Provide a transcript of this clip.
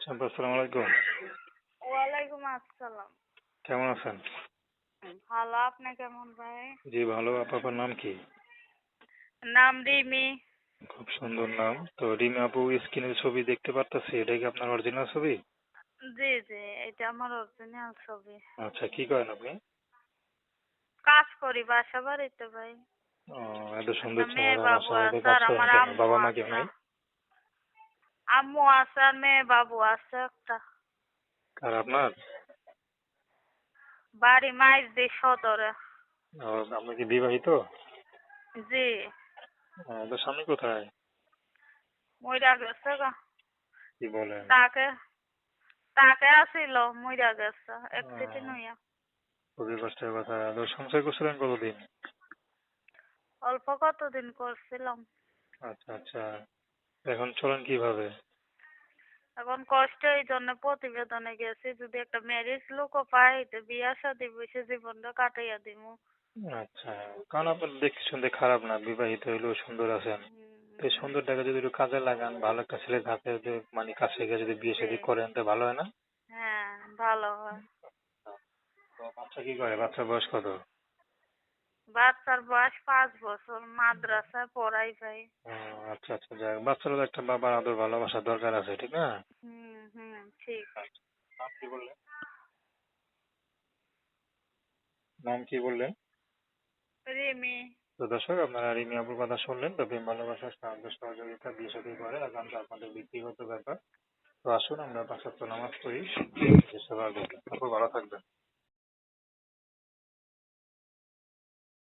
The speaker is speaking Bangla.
চাম্পা আসসালামু আলাইকুম। ওয়ালাইকুম আসসালাম। কেমন আছেন? ভালো আপনি কেমন ভাই? জি ভালো। আপনার নাম কি? নাম রিমি। খুব সুন্দর নাম। তো রিমি আপু স্ক্রিনের ছবি দেখতে পারতেছি এটা কি আপনার অরিজিনাল ছবি? জি জি এটা আমার অরিজিনাল ছবি। আচ্ছা কি করেন আপনি? কাজ করি বাসা বাড়িতে ভাই। ও এত সুন্দর চেহারা বাবু মা নাই? আম্মু আছে আর মেয়ে বাবু আছে একটা। আর আপনার? বাড়ি মাইজ দি সদরে আপনি কি বিবাহিত? জি। তো স্বামী কোথায়? মইরা গেছে গা। কি বলেন? তাকে তাকে আসিল মইরা গেছে অ্যাক্সিডেন্ট হইয়া খুবই কষ্টের কথা। তো সংসার করছিলেন কতদিন? অল্প কতদিন করছিলাম। আচ্ছা আচ্ছা। এখন চলেন কীভাবে? এখন কষ্ট এই জন্য প্রতিবেদনে গেছি যদি একটা ম্যারেজ লোকও পাই তো বিয়া শাদি বসে জীবনটা কাটাইয়া দিব আচ্ছা কারণ আপনার দেখতে শুনতে খারাপ না বিবাহিত হইলেও সুন্দর আছেন। তো সুন্দরটাকে যদি একটু কাজে লাগান ভালো একটা ছেলের হাতে যদি মানে কাছে গিয়ে যদি বিয়ে শাদী করেন তো ভালো হয় না? হ্যাঁ ভালো হয়। তো বাচ্চা কি করে? বাচ্চার বয়স কত? বাচ্চার বয়স পাঁচ বছর মাদ্রাসায় পড়াই ভাই। আচ্ছা আচ্ছা যাক বাচ্চারও তো একটা বাবার আদর ভালোবাসার দরকার আছে ঠিক না? হুম হুম ঠিক। নাম কি বললেন? নাম কি বললেন? রিমি। তো দর্শক আপনারা রিমি আপুর কথা শুনলেন তো প্রেম ভালোবাসা সাহায্য সহযোগিতা বিয়ে সাথে করে একান্ত আপনাদের ব্যক্তিগত ব্যাপার। তো আসুন আমরা পাঁচ নামাজ পড়ি। দেশের সেবা করি আপু ভালো থাকবেন।